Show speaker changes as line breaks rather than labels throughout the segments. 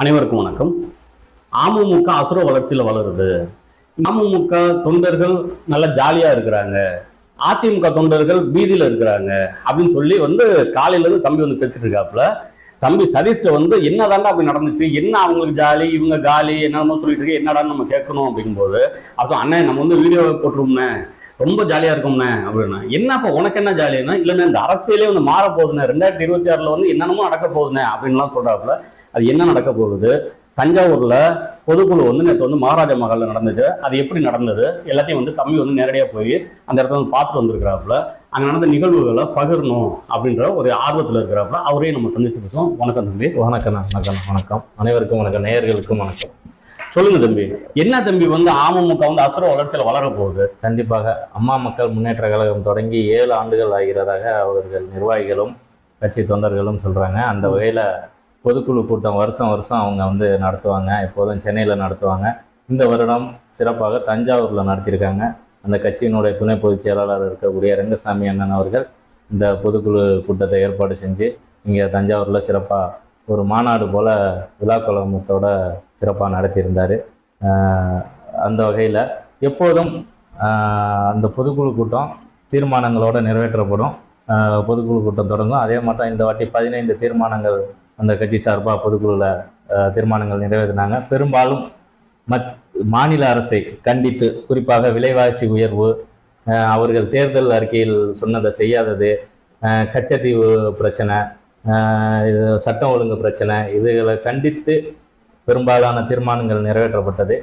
அனைவருக்கும் வணக்கம். அமமுக அசுர வளர்ச்சியில் வளருது. அமமுக தொண்டர்கள் நல்ல ஜாலியாக இருக்கிறாங்க. அதிமுக தொண்டர்கள் பீதியில் இருக்கிறாங்க. அப்படின்னு சொல்லி வந்து காலையிலேருந்து தம்பி வந்து பேசிட்டு இருக்காப்புல. தம்பி சதீஷ்ட வந்து என்னதாண்டா அப்படி நடந்துச்சு? என்ன அவங்களுக்கு ஜாலி? இவங்க காலி? என்னென்னமோ சொல்லிட்டு இருக்கு. என்னடான்னு நம்ம கேட்கணும் அப்படிங்கும்போது அப்போ அண்ணன் நம்ம வந்து வீடியோ போட்டுருவோம்னே ரொம்ப ஜாலியா இருக்கும்ண்ணே அப்படின்னா. அப்போ உனக்கு என்ன ஜாலின்னா இல்லைண்ணே இந்த அரசியலே வந்து மாற போகுதுண்ணே ரெண்டாயிரத்தி இருபத்தி ஆறுல வந்து என்னென்னமோ நடக்க போகுதுண்ணே அப்படின்லாம் சொல்றாப்புல. அது என்ன நடக்க போகுது? தஞ்சாவூர்ல பொதுக்குழு வந்து நேற்று வந்து மகாராஜா மகால்ல நடந்தது. அது எப்படி நடந்தது? எல்லாத்தையும் வந்து தம்பி வந்து நேரடியாக போய் அந்த இடத்த வந்து பார்த்துட்டு வந்திருக்கிறாப்புல. அங்கே நடந்த நிகழ்வுகளை பகிரணும் அப்படின்ற ஒரு ஆர்வத்தில் இருக்கிறாப்புல. அவரையும் நம்ம சந்திச்சு பேசுவோம். வணக்கம் தம்பி.
வணக்கம் வணக்கம் வணக்கம். அனைவருக்கும் வணக்கம் நேயர்களுக்கும் வணக்கம்.
சொல்லுங்க தம்பி. என்ன தம்பி வந்து அமமுக வந்து அசுர வளர்ச்சியில் வளர போகுது?
கண்டிப்பாக அம்மா மக்கள் முன்னேற்ற கழகம் தொடங்கி ஏழு ஆண்டுகள் ஆகிறதாக அவர்கள் நிர்வாகிகளும் கட்சி தொண்டர்களும் சொல்கிறாங்க அந்த வகையில் பொதுக்குழு கூட்டம் வருஷம் வருஷம் அவங்க வந்து நடத்துவாங்க. எப்போதும் சென்னையில் நடத்துவாங்க. இந்த வருடம் சிறப்பாக தஞ்சாவூரில் நடத்தியிருக்காங்க. அந்த கட்சியினுடைய துணை பொதுச் செயலாளர் இருக்கக்கூடிய ரங்கசாமி அண்ணன் அவர்கள் இந்த பொதுக்குழு கூட்டத்தை ஏற்பாடு செஞ்சு இங்கே தஞ்சாவூரில் சிறப்பாக ஒரு மாநாடு போல் விழா குழம்பத்தோட சிறப்பாக நடத்தியிருந்தார். அந்த வகையில் எப்போதும் அந்த பொதுக்குழு கூட்டம் தீர்மானங்களோடு நிறைவேற்றப்படும். பொதுக்குழு கூட்டம் தொடங்கும். அதே மாதிரி இந்த வாட்டி பதினைந்து தீர்மானங்கள் அந்த கட்சி சார்பாக பொதுக்குழுவில் தீர்மானங்கள் நிறைவேற்றினாங்க. பெரும்பாலும் மத் மாநில அரசை கண்டித்து குறிப்பாக விலைவாசி உயர்வு அவர்கள் தேர்தல் அறிக்கையில் சொன்னதை செய்யாதது கச்சத்தீவு பிரச்சனை இது சட்டம் ஒழுங்கு பிரச்சனை. இதுகளை கண்டித்து பெரும்பாலான தீர்மானங்கள் நிறைவேற்றப்பட்டது.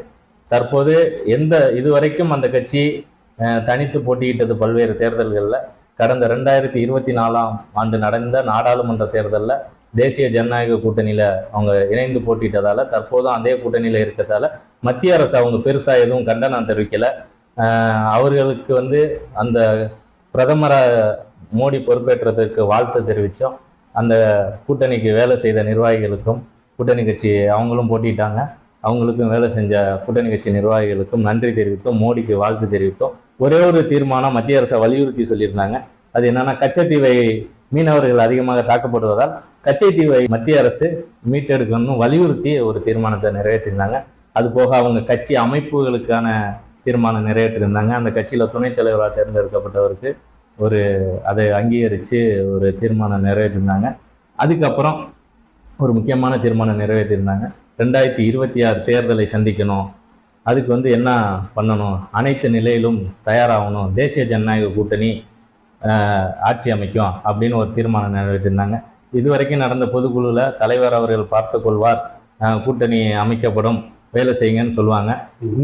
தற்போது எந்த இதுவரைக்கும் அந்த கட்சி தனித்து போட்டியிட்டது பல்வேறு தேர்தல்களில் கடந்த ரெண்டாயிரத்தி இருபத்தி நாலாம் ஆண்டு நடந்த நாடாளுமன்ற தேர்தலில் தேசிய ஜனநாயக கூட்டணியில் அவங்க இணைந்து போட்டிட்டதால் தற்போதும் அதே கூட்டணியில் இருக்கிறதால மத்திய அரசு அவங்க பெருசாக எதுவும் கண்டனம் தெரிவிக்கலை. அவர்களுக்கு வந்து அந்த பிரதமரை மோடி பொறுப்பேற்றதற்கு வாழ்த்து தெரிவித்தோம் அந்த கூட்டணிக்கு வேலை செய்த நிர்வாகிகளுக்கும் கூட்டணி கட்சி அவங்களும் போட்டிட்டாங்க. அவங்களுக்கும் வேலை செஞ்ச கூட்டணி கட்சி நிர்வாகிகளுக்கும் நன்றி தெரிவித்தோம் மோடிக்கு வாழ்த்து தெரிவித்தோம். ஒரே ஒரு தீர்மானம் மத்திய அரசை வலியுறுத்தி சொல்லியிருந்தாங்க. அது என்னன்னா கச்சத்தீவை மீனவர்கள் அதிகமாக தாக்கப்படுவதால் கச்சைத்தீவை மத்திய அரசு மீட்டெடுக்கணும்னு வலியுறுத்தி ஒரு தீர்மானத்தை நிறைவேற்றியிருந்தாங்க. அது போக அவங்க கட்சி அமைப்புகளுக்கான தீர்மானம் நிறைவேற்றியிருந்தாங்க. அந்த கட்சியில் துணைத் தலைவராக தேர்ந்தெடுக்கப்பட்டவருக்கு ஒரு அதை அங்கீகரித்து ஒரு தீர்மானம் நிறைவேற்றியிருந்தாங்க அதுக்கப்புறம் ஒரு முக்கியமான தீர்மானம் நிறைவேற்றியிருந்தாங்க ரெண்டாயிரத்தி இருபத்தி ஆறு தேர்தலை சந்திக்கணும். அதுக்கு வந்து என்ன பண்ணணும்? அனைத்து நிலையிலும் தயாராகணும். தேசிய ஜனநாயக கூட்டணி ஆட்சி அமைக்கும் அப்படின்னு ஒரு தீர்மானம் நிறைவேற்றியிருந்தாங்க இதுவரைக்கும் நடந்த பொதுக்குழுவில் தலைவர் அவர்கள் பார்த்து கொள்வார். கூட்டணி அமைக்கப்படும் வேலை செய்யுங்கன்னு சொல்லுவாங்க.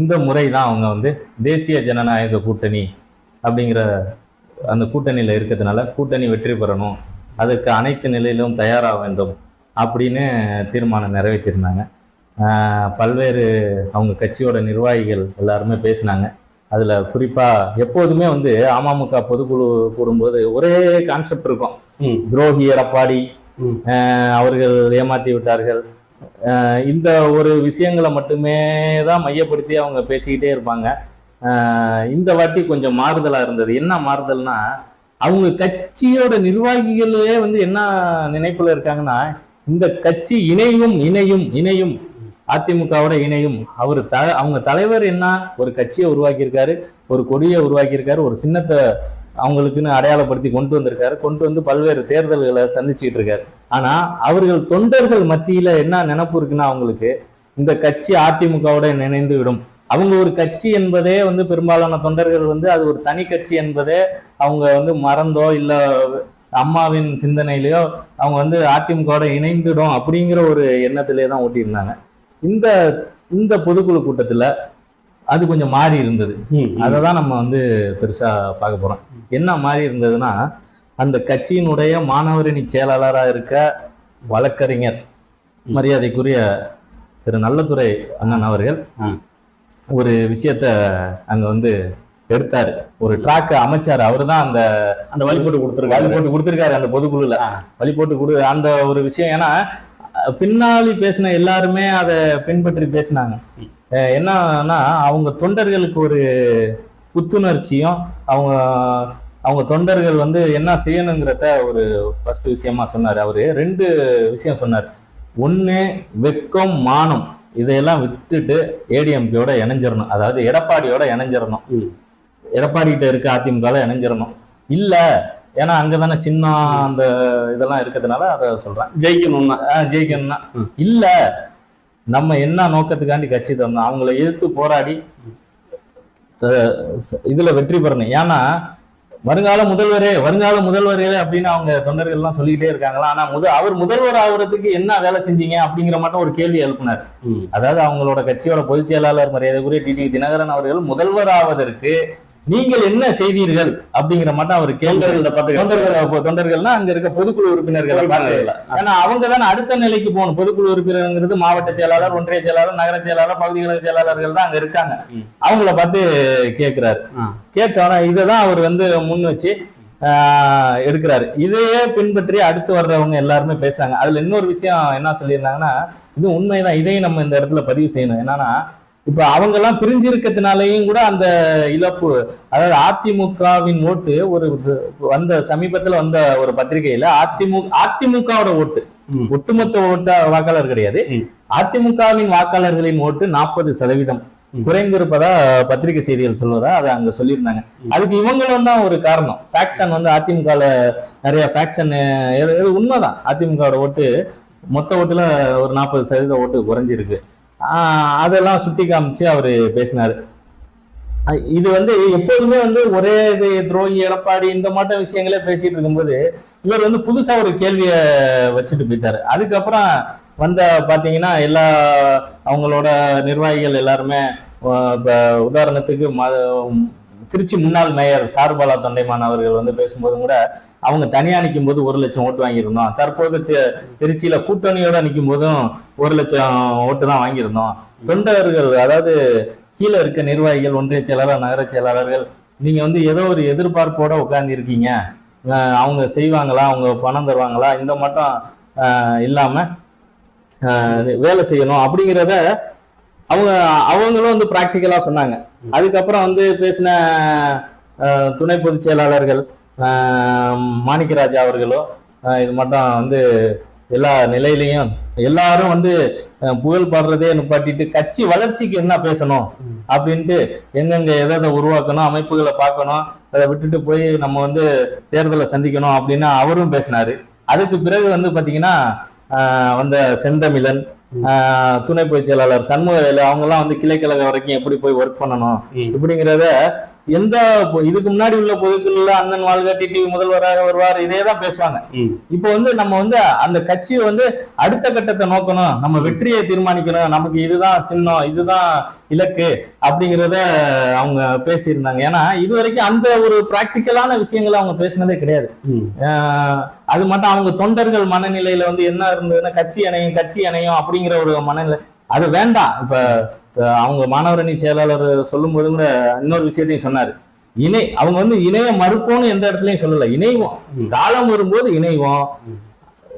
இந்த முறை தான் அவங்க வந்து தேசிய ஜனநாயக கூட்டணி அப்படிங்கிற அந்த கூட்டணியில் இருக்கிறதுனால கூட்டணி வெற்றி பெறணும். அதற்கு அனைத்து நிலையிலும் தயாராக வேண்டும் அப்படின்னு தீர்மானம் நிறைவேற்றியிருந்தாங்க பல்வேறு அவங்க கட்சியோட நிர்வாகிகள் எல்லாருமே பேசினாங்க. அதில் குறிப்பாக எப்போதுமே வந்து அமமுக பொதுக்குழு கூடும்போது ஒரே கான்செப்ட் இருக்கும். துரோகி எடப்பாடி அவர்கள் ஏமாற்றி விட்டார்கள். இந்த ஒரு விஷயங்களை மட்டுமே தான் மையப்படுத்தி அவங்க பேசிக்கிட்டே இருப்பாங்க. இந்த வாட்டி கொஞ்சம் மாறுதலாக இருந்தது. என்ன மாறுதல்னா அவங்க கட்சியோட நிர்வாகிகளே வந்து என்ன நினைப்புல இருக்காங்கன்னா இந்த கட்சி இணையும் இணையும் இணையும் அதிமுகவோட இணையும். அவர் த அவங்க தலைவர் என்ன ஒரு கட்சியை உருவாக்கியிருக்காரு ஒரு கொடியை உருவாக்கியிருக்காரு ஒரு சின்னத்தை அவங்களுக்குன்னு அடையாளப்படுத்தி கொண்டு வந்திருக்காரு கொண்டு வந்து பல்வேறு தேர்தல்களை சந்திச்சுட்டு இருக்காரு. ஆனா அவர்கள் தொண்டர்கள் மத்தியில என்ன நினப்பு இருக்குன்னா அவங்களுக்கு இந்த கட்சி அதிமுகவோட நினைந்து விடும் அவங்க ஒரு கட்சி என்பதே வந்து பெரும்பாலான தொண்டர்கள் வந்து அது ஒரு தனி கட்சி என்பதே அவங்க வந்து மறந்தோ இல்ல அம்மாவின் சிந்தனையிலயோ அவங்க வந்து அதிமுகவோட இணைந்துடும் அப்படிங்கிற ஒரு எண்ணத்திலே தான் ஓட்டியிருந்தாங்க இந்த இந்த பொதுக்குழு கூட்டத்துல அது கொஞ்சம் மாறி இருந்தது. அதை தான் நம்ம வந்து பெருசா பார்க்க போறோம் என்ன மாறி இருந்ததுன்னா அந்த கட்சியினுடைய மாணவரணி செயலாளராக இருக்க வழக்கறிஞர் மரியாதைக்குரிய திரு நல்லதுரை அண்ணன் அவர்கள். ஒரு விஷயத்த அங்க வந்து எடுத்தாரு. ஒரு ட்ராக் அமைச்சாரு. அவர் தான் அந்த
அந்த
வழி
கொடுத்துருக்காங்க
போட்டு கொடுத்துருக்காரு அந்த பொதுக்குழுல. வழி போட்டு கொடு அந்த ஒரு விஷயம். ஏன்னா அஹ், பின்னாடி பேசின எல்லாருமே அதை பின்பற்றி பேசினாங்க. என்னன்னா அவங்க தொண்டர்களுக்கு ஒரு புத்துணர்ச்சியும் அவங்க அவங்க தொண்டர்கள் வந்து என்ன செய்யணுங்கிறத ஒரு ஃபர்ஸ்ட் விஷயமா சொன்னார். அவரு ரெண்டு விஷயம் சொன்னார். ஒண்ணு வெக்கம் மானம். இதையெல்லாம் விட்டுட்டு ஏடிஎம்கேயோட இணைஞ்சிடணும் அதாவது எடப்பாடியோட இணைஞ்சிடணும். எடப்பாடி கிட்ட இருக்க அதிமுக இணைஞ்சிடணும் இல்ல ஏன்னா அங்கதானே சின்னம் அந்த இதெல்லாம் இருக்கிறதுனால அதை சொல்றேன்.
ஜெயிக்கணும்னா.
ஜெயிக்கணும்னா. இல்ல நம்ம என்ன நோக்கத்துக்காண்டி கட்சி தரணும்? அவங்கள எதிர்த்து போராடி இதுல வெற்றி பெறணும். ஏன்னா வருங்கால முதல்வரே வருங்கால முதல்வரே அப்படின்னு அவங்க தொண்டர்கள் எல்லாம் சொல்லிக்கிட்டே இருக்காங்களா? ஆனா முத அவர் முதல்வர் ஆகுறதுக்கு என்ன வேலை செஞ்சீங்க அப்படிங்கிற மட்டும் ஒரு கேள்வி எழுப்பினார். அதாவது அவங்களோட கட்சியோட பொதுச் செயலாளர் மரியாதைக்குரிய டிடி தினகரன் அவர்கள் முதல்வர் ஆவதற்கு நீங்கள் என்ன செய்தீர்கள் அப்படிங்கிற மட்டும் அவர் தொண்டர்கள் தொண்டர்கள்னா அங்க இருக்க பொதுக்குழு உறுப்பினர்களை ஏன்னா அவங்க தானே அடுத்த நிலைக்கு போகணும். பொதுக்குழு உறுப்பினருங்கிறது மாவட்ட செயலாளர் ஒன்றிய செயலாளர் நகர செயலாளர் பகுதி கழக செயலாளர்கள் தான் அங்க இருக்காங்க. அவங்கள பார்த்து கேட்கிறாரு. கேட்டோன்னா இதை தான் அவர் வந்து முன் வச்சு ஆஹ், எடுக்கிறாரு. இதையே பின்பற்றி அடுத்து வர்றவங்க எல்லாருமே பேசுறாங்க. அதுல இன்னொரு விஷயம் என்ன சொல்லியிருந்தாங்கன்னா இது உண்மைதான். இதையும் நம்ம இந்த இடத்துல பதிவு செய்யணும். என்னன்னா இப்ப அவங்க எல்லாம் பிரிஞ்சிருக்கிறதுனாலையும் கூட அந்த இழப்பு அதாவது அதிமுகவின் ஓட்டு ஒரு வந்த சமீபத்துல வந்த ஒரு பத்திரிகையில அதிமுக அதிமுகவோட ஓட்டு. ஒட்டுமொத்த ஓட்ட வாக்காளர் கிடையாது. அதிமுகவின் வாக்காளர்களின் ஓட்டு நாற்பது சதவீதம். குறைந்திருப்பதா பத்திரிகை செய்திகள் சொல்வதா அதை அங்க சொல்லியிருந்தாங்க. அதுக்கு இவங்களும் தான் ஒரு காரணம். ஃபேக்ஷன் வந்து அதிமுகல நிறைய ஃபேக்ஷன் உண்மைதான். அதிமுகவோட ஓட்டு மொத்த ஓட்டுல ஒரு நாற்பது சதவீத ஓட்டு குறைஞ்சிருக்கு. அதெல்லாம் சுட்டி காமிச்சு அவர் பேசினார். இது வந்து எப்போதுமே வந்து ஒரே இது துரோகி எடப்பாடி இந்த மாட்ட விஷயங்களே பேசிட்டு இருக்கும்போது இவர் வந்து புதுசாக ஒரு கேள்வியை வச்சுட்டு போயிட்டாரு. அதுக்கப்புறம் வந்த பார்த்தீங்கன்னா எல்லா அவங்களோட நிர்வாகிகள் எல்லாருமே இப்போ உதாரணத்துக்கு ம- திருச்சி முன்னாள் மேயர் சாருபாலா தொண்டைமான் அவர்கள் வந்து பேசும்போதும் கூட அவங்க தனியா நிற்கும் போது ஒரு லட்சம் ஓட்டு வாங்கியிருந்தோம். தற்போது திருச்சியில கூட்டணியோட நிற்கும் போதும் ஒரு லட்சம் ஓட்டு தான் வாங்கியிருந்தோம். தொண்டர்கள் அதாவது கீழே இருக்க நிர்வாகிகள் ஒன்றிய செயலாளர் நகர செயலாளர்கள் நீங்க வந்து ஏதோ ஒரு எதிர்பார்ப்போட உட்கார்ந்து இருக்கீங்க அவங்க செய்வாங்களா? அவங்க பணம் தருவாங்களா? இந்த மட்டும் இல்லாம வேலை செய்யணும் அப்படிங்கிறத அவங்க அவங்களும் வந்து ப்ராக்டிக்கலா சொன்னாங்க. அதுக்கப்புறம் வந்து பேசின துணை பொதுச் செயலாளர்கள் மாணிக்கராஜா அவர்களும் ஆஹ் இது மட்டும் வந்து எல்லா நிலையிலையும் எல்லாரும் வந்து புகழ் பாடுறதே நிப்பாட்டிட்டு கட்சி வளர்ச்சிக்கு என்ன பேசணும். அப்படின்ட்டு எங்கெங்க எதை எதை உருவாக்கணும் அமைப்புகளை பார்க்கணும் அதை விட்டுட்டு போய் நம்ம வந்து தேர்தலை சந்திக்கணும் அப்படின்னு அவரும் பேசினாரு. அதுக்கு பிறகு வந்து பாத்தீங்கன்னா வந்த செந்தமிழன் துணை பொதுச் செயலாளர் சண்முகவேலு அவங்கெல்லாம் வந்து கிளைக்கழக வரைக்கும் எப்படி போய் ஒர்க் பண்ணணும். இப்படிங்கிறத எந்த இதுக்கு முன்னாடி உள்ள பொதுக்குள்ள அண்ணன் வாழ்க டிடிவி முதல்வராக வருவார் இதே தான் பேசுவாங்க. இப்போ வந்து நம்ம வந்து அந்த கட்சியை வந்து அடுத்த கட்டத்தை நோக்கணும் நம்ம வெற்றியை தீர்மானிக்கணும் நமக்கு இதுதான் சின்னம் இதுதான் இலக்கு அப்படிங்கிறத அவங்க பேசியிருந்தாங்க. ஏன்னா இது வரைக்கும் அந்த ஒரு பிராக்டிக்கலான விஷயங்களை அவங்க பேசினதே கிடையாது. அது மட்டும் அவங்க தொண்டர்கள் மனநிலையில வந்து என்ன இருந்ததுன்னா கட்சி இணையும் கட்சி இணையும் அப்படிங்கிற ஒரு மனநிலை. அது வேண்டாம். இப்ப அவங்க மாணவரணி செயலாளர் சொல்லும் போது கூட இன்னொரு விஷயத்தையும் சொன்னாரு. இணை அவங்க வந்து இணைய மறுப்போம்னு எந்த இடத்துலயும் சொல்லல. இணைவோம். காலம் வரும்போது இணைவோம்.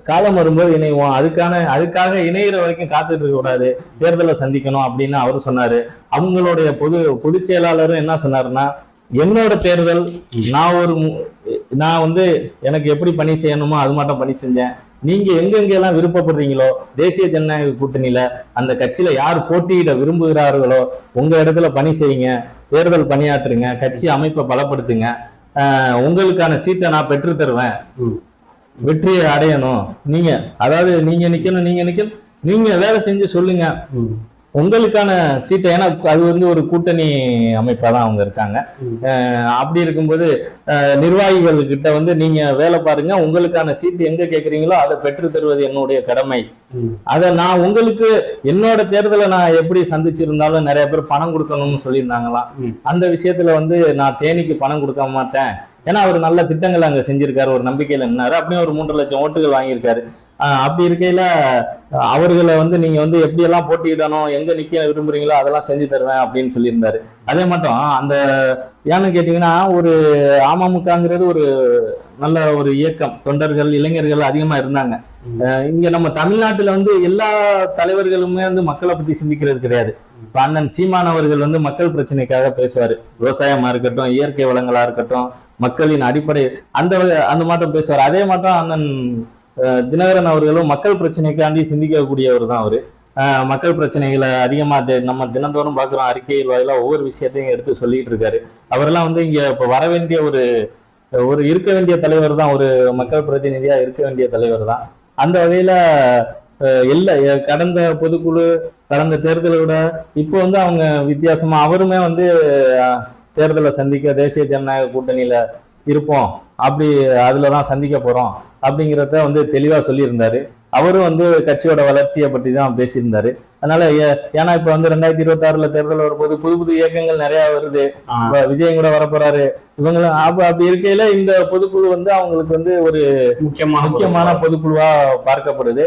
காலம் வரும்போது இணைவோம். அதுக்கான அதுக்காக இணையிற வரைக்கும் காத்துட்டு இருக்க கூடாது. தேர்தலை சந்திக்கணும் அப்படின்னு அவரு சொன்னாரு. அவங்களுடைய பொது பொதுச் செயலாளரும் என்ன சொன்னாருன்னா என்னோட தேர்தல் நான் ஒரு நான் வந்து எனக்கு எப்படி பணி செய்யணுமோ அது மட்டும் பணி செஞ்சேன். நீங்க எங்கெங்கெல்லாம் விருப்பப்படுறீங்களோ தேசிய ஜனநாயக கூட்டணியில அந்த கட்சியில யார் போட்டியிட விரும்புகிறார்களோ உங்க இடத்துல பணி செய்யுங்க தேர்தல் பணியாற்றுங்க கட்சி அமைப்பை பலப்படுத்துங்க. உங்களுக்கான சீட்டை நான் பெற்று தருவேன்.
ம்.
வெற்றியை அடையணும். நீங்க அதாவது நீங்க நிக்கணும் நீங்க நிக்கணும். நீங்க வேலை செஞ்சு சொல்லுங்க.
ம்.
உங்களுக்கான சீட்டை ஏன்னா அது வந்து ஒரு கூட்டணி அமைப்பா தான் அவங்க இருக்காங்க. அப்படி இருக்கும்போது நிர்வாகிகள் கிட்ட வந்து நீங்க வேலை பாருங்க உங்களுக்கான சீட்டு எங்க கேக்குறீங்களோ அதை பெற்று தருவது என்னுடைய கடமை. அதை நான் உங்களுக்கு என்னோட தேர்தலை நான் எப்படி சந்திச்சிருந்தாலும் நிறைய பேர் பணம் கொடுக்கணும்னு சொல்லியிருந்தாங்களாம். அந்த விஷயத்துல வந்து நான் தேனிக்கு பணம் கொடுக்க மாட்டேன். ஏன்னா அவர் நல்ல திட்டங்கள் அங்க செஞ்சிருக்காரு ஒரு நம்பிக்கையில நின்னாரு. அப்படியே ஒரு மூன்று லட்சம் ஓட்டுகள் வாங்கியிருக்காரு. அப்படி இருக்கையில அவர்களை வந்து நீங்க வந்து எப்படி எல்லாம் போட்டியிடணும் எங்க நிக்க விரும்புறீங்களோ அதெல்லாம் செஞ்சு தருவேன் அப்படின்னு சொல்லியிருந்தாரு. அதே மட்டும் அந்த ஏன்னு கேட்டீங்கன்னா ஒரு அமமுகங்கிறது ஒரு நல்ல ஒரு இயக்கம். தொண்டர்கள் இளைஞர்கள் அதிகமா இருந்தாங்க. இங்க நம்ம தமிழ்நாட்டுல வந்து எல்லா தலைவர்களுமே வந்து மக்களை பத்தி சிந்திக்கிறது கிடையாது. இப்ப அண்ணன் சீமான் அவர்கள் வந்து மக்கள் பிரச்சனைக்காக பேசுவாரு. விவசாயமா இருக்கட்டும் இயற்கை வளங்களா இருக்கட்டும் மக்களின் அடிப்படை அந்த அந்த மாட்டம் பேசுவார். அதே மாட்டம் அண்ணன் தினகரன் அவர்களும் மக்கள் பிரச்சனைக்காண்டி சிந்திக்கக்கூடியவர் தான் அவரு மக்கள் பிரச்சனைகளை அதிகமாக தி- நம்ம தினந்தோறும் பார்க்குறோம். அறிக்கையில் வாயிலாக ஒவ்வொரு விஷயத்தையும் எடுத்து சொல்லிட்டு இருக்காரு. அவரெல்லாம் வந்து இங்கே இப்போ வர வேண்டிய ஒரு ஒரு இருக்க வேண்டிய தலைவர் தான் ஒரு மக்கள் பிரதிநிதியாக இருக்க வேண்டிய தலைவர் தான் அந்த வகையில் இல்லை கடந்த பொதுக்குழு கடந்த தேர்தலை விட இப்போ வந்து அவங்க வித்தியாசமாக அவருமே வந்து தேர்தலை சந்திக்க தேசிய ஜனநாயக கூட்டணியில் இருப்போம். அப்படி அதுல தான் சந்திக்க போறோம். அப்படிங்கிறத வந்து தெளிவா சொல்லியிருந்தாரு. அவரும் வந்து கட்சியோட வளர்ச்சியை பற்றி தான் பேசியிருந்தாரு. அதனால ஏன்னா இப்ப வந்து ரெண்டாயிரத்தி இருபத்தி ஆறுல தேர்தல் வரும்போது புது புது இயக்கங்கள் நிறைய வருது. விஜயம் கூட வரப்போறாரு. இவங்களும் அப்ப அப்படி இருக்கையில இந்த பொதுக்குழு வந்து அவங்களுக்கு வந்து ஒரு
முக்கியமான
முக்கியமான பொதுக்குழுவா பார்க்கப்படுது.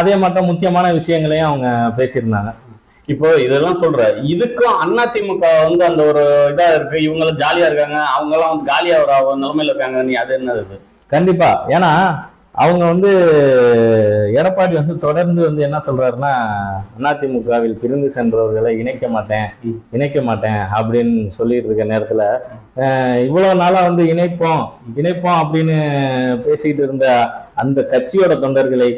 அதே மட்டும் முக்கியமான விஷயங்களையும் அவங்க பேசியிருந்தாங்க.
இப்போ இதெல்லாம் சொல்ற இதுக்கும் அதிமுக வந்து அந்த ஒரு இதா இருக்கு இவங்க எல்லாம் ஜாலியா இருக்காங்க அவங்க எல்லாம் வந்து காலியா ஒரு நிலைமையில இருக்காங்க நீ அது என்னது?
கண்டிப்பா ஏன்னா அவங்க வந்து எடப்பாடி வந்து தொடர்ந்து வந்து என்ன சொல்றாருன்னா அதிமுகவில் பிரிந்து சென்றவர்களை இணைக்க மாட்டேன். இணைக்க மாட்டேன் அப்படின்னு சொல்லிட்டு இருக்க நேரத்துல இவ்வளவு நாளா வந்து இணைப்போம் இணைப்போம் அப்படின்னு பேசிக்கிட்டு இருந்த அந்த கட்சியோட தொண்டர்களை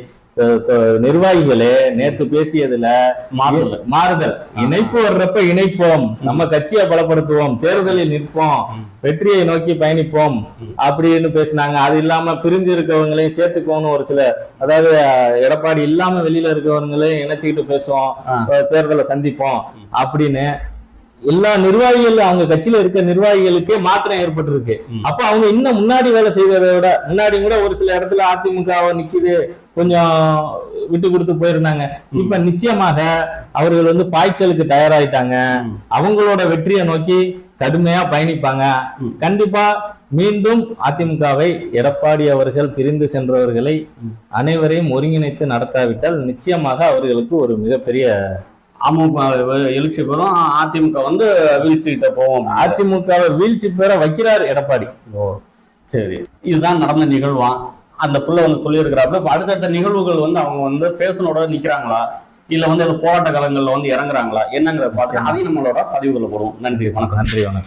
நிர்வாகிகளே நேத்து பேசியதுல
மாறுதல்.
மாறுதல். இணைப்பு வர்றப்ப இணைப்போம். நம்ம கட்சியை பலப்படுத்துவோம். தேர்தலில் நிற்போம். வெற்றியை நோக்கி பயணிப்போம். அப்படின்னு பேசினாங்க. அது இல்லாம பிரிஞ்சு இருக்கவங்களையும் சேர்த்துக்கோன்னு ஒரு சில அதாவது எடப்பாடி இல்லாம வெளியில இருக்கவங்களையும் இணைச்சுக்கிட்டு பேசுவோம். தேர்தலை சந்திப்போம். அப்படின்னு எல்லா நிர்வாகிகள் அவங்க கட்சியில இருக்க நிர்வாகிகளுக்கே மாற்றம் ஏற்பட்டிருக்கு. அப்ப அவங்க இன்னும் முன்னாடி வேலை செய்ததை விட முன்னாடி கூட ஒரு சில இடத்துல அதிமுக நிக்குது கொஞ்சம் விட்டு கொடுத்து போயிருந்தாங்க. இப்ப நிச்சயமாக அவர்கள் வந்து பாய்ச்சலுக்கு தயாராயிட்டாங்க. அவங்களோட வெற்றியை நோக்கி கடுமையா பயணிப்பாங்க. கண்டிப்பா மீண்டும் அதிமுகவை எடப்பாடி அவர்கள் பிரிந்து சென்றவர்களை. அனைவரையும் ஒருங்கிணைத்து நடத்தாவிட்டால் நிச்சயமாக அவர்களுக்கு ஒரு மிகப்பெரிய
அமமுக எழுச்சி பெறும். அதிமுக வந்து வீழ்ச்சிக்கிட்ட போவோம்.
அதிமுகவை வீழ்ச்சி பெற வைக்கிறார் எடப்பாடி.
சரி. இதுதான் நடந்த நிகழ்வான் அந்த புள்ள வந்து சொல்லியிருக்கிறாப்புல இப்ப அடுத்தடுத்த நிகழ்வுகள் வந்து அவங்க வந்து பேசனோட நிக்கிறாங்களா? இல்ல வந்து அந்த போராட்ட காலங்கள்ல வந்து இறங்குறாங்களா? என்னங்கிறத பார்த்து அதையும் நம்மளோட பதிவுகளை போடுவோம். நன்றி வணக்கம்.
நன்றி வணக்கம்.